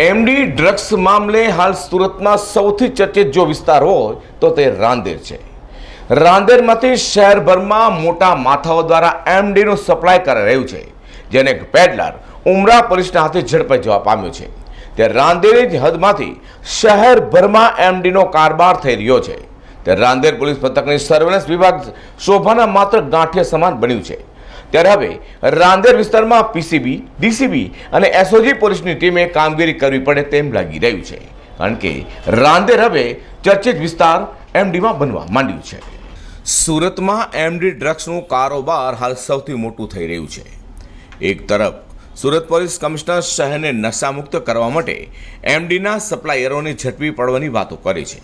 MD drugs મામલે હાલ સુરતમાં સૌથી ચર્ચિત જો વિસ્તાર હોય તો તે રાંદેર છે. રાંદેરમાંથી શહેરભરમાં મોટા માથાઓ દ્વારા એમડીનું સપ્લાય કરાઈ રહ્યું છે, જેને પેડલર ઉમરા પોલીસના હાથે ઝડપાઈ જવા પામ્યો છે. ત્યારે રાંદેરની જ હદમાંથી શહેરભરમાં એમડીનો કારબાર થઈ રહ્યો છે. ત્યારે રાંદેર પોલીસ મથકની સર્વેલન્સ વિભાગ શોભાના માત્ર ગાંઠિયા સમાન બન્યું છે. ત્યારે હવે રાંદેર વિસ્તારમાં પીસીબી, ડીસીબી અને એસઓજી પોલીસની ટીમે કામગીરી કરવી પડે તેમ લાગી રહ્યું છે. કારણ કે રાંદેર હવે ચર્ચિત વિસ્તાર એમડીમાં બનવા માંડ્યું છે. સુરતમાં એમડી ડ્રગ્સનું કારોબાર હાલ સૌથી મોટું થઈ રહ્યું છે. એક તરફ, સુરત પોલીસ કમિશનર શહેરને નશામુક્ત કરવા માટે એમડીના સપ્લાયરોને ઝડપી પડવાની વાતો કરે છે.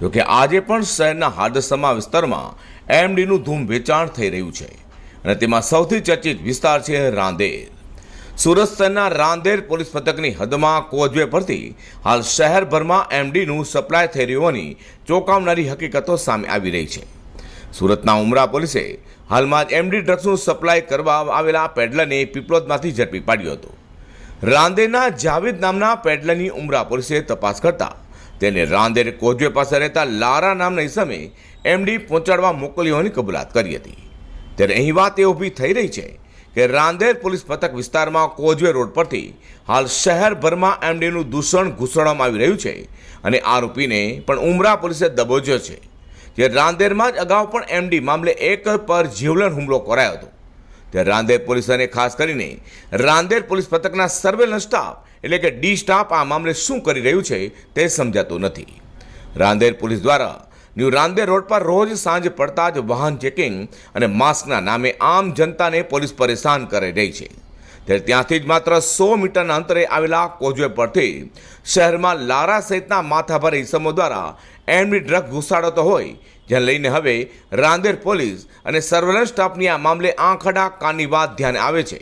જોકે આજે પણ શહેરના હાદસમા વિસ્તારમાં એમડીનું ધૂમ વેચાણ થઈ રહ્યું છે. અને તેમાં સૌથી ચર્ચિત વિસ્તાર છે રાંદેર. સુરત શહેરના રાંદેર પોલીસ મથકની હદમાં કોઝવે પરથી હાલ શહેરભરમાં એમડીનું સપ્લાય થઈ રહ્યોની ચોંકાવનારી હકીકતો સામે આવી રહી છે. સુરતના ઉમરા પોલીસે હાલમાં જ એમડી ડ્રગ્સનું સપ્લાય કરવા આવેલા પેડલરને પીપલોદમાંથી ઝડપી પાડ્યો હતો. રાંદેરના જાવેદ નામના પેડલરની ઉમરા પોલીસે તપાસ કરતા તેને રાંદેર કોઝવે પાસે રહેતા લારા નામના ઇસમે એમડી પહોંચાડવા મોકલ્યોની હોવાની કબૂલાત કરી હતી. ત્યારે અહીં વાત એ ઊભી થઈ રહી છે કે રાંદેર પોલીસ પથક વિસ્તારમાં કોઝવે રોડ પરથી હાલ શહેરભરમાં એમડીનું દૂષણ ઘૂસડવામાં આવી રહ્યું છે અને આરોપીને પણ ઉમરા પોલીસે દબોચ્યો છે જે રાંદેરમાં જ અગાઉ પણ એમડી મામલે એક પર જીવલેણ હુમલો કરાયો હતો. ત્યારે રાંદેર પોલીસ ખાસ કરીને રાંદેર પોલીસ પથકના સર્વેલન્સ સ્ટાફ એટલે કે ડી સ્ટાફ આ મામલે શું કરી રહ્યું છે તે સમજાતું નથી. રાંદેર પોલીસ દ્વારા ન્યૂ રાંદે રોડ પર રોજ સાંજ પડતા જ વાહન ચેકિંગ અને માસ્કના નામે આમ જનતાને પોલીસ પરેશાન કરી રહી છે. ત્યારે ત્યાંથી જ માત્ર સો મીટરના અંતરે આવેલા કોજવે પરથી શહેરમાં લારા સહિતના માથાભારે ઇસમો દ્વારા એમની ડ્રગ ઘુસાડતો હોય, જેને લઈને હવે રાંદેર પોલીસ અને સર્વેલન્સ સ્ટાફની આ મામલે આંખડા કાની વાત ધ્યાને આવે છે.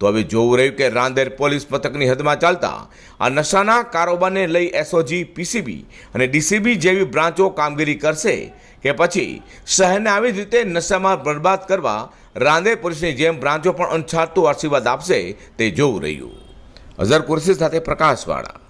તો હવે જોવું રહ્યું કે રાંદેર પોલીસ પથકની હદમાં ચાલતા આ નશાના કારોબારને લઈ એસઓજી પીસીબી અને ડીસીબી જેવી બ્રાન્ચો કામગીરી કરશે કે પછી શહેરને આવી જ રીતે નશામાં બરબાદ કરવા રાંદેર પોલીસની જેમ બ્રાન્ચો પણ અણછાતું આશીર્વાદ આપશે તે જોવું રહ્યું. અઝર કુર્સી સાથે પ્રકાશવાળા.